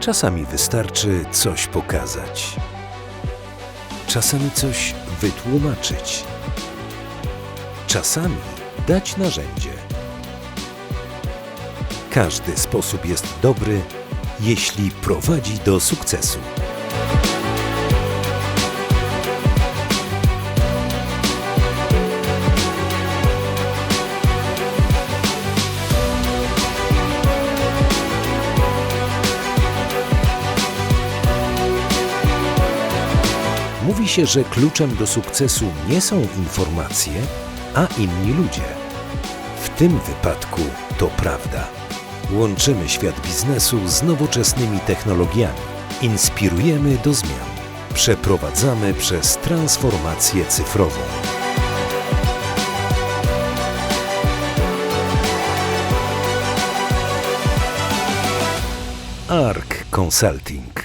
Czasami wystarczy coś pokazać. Czasami coś wytłumaczyć. Czasami dać narzędzie. Każdy sposób jest dobry, jeśli prowadzi do sukcesu. Mówi się, że kluczem do sukcesu nie są informacje, a inni ludzie. W tym wypadku to prawda. Łączymy świat biznesu z nowoczesnymi technologiami. Inspirujemy do zmian. Przeprowadzamy przez transformację cyfrową. ARC Consulting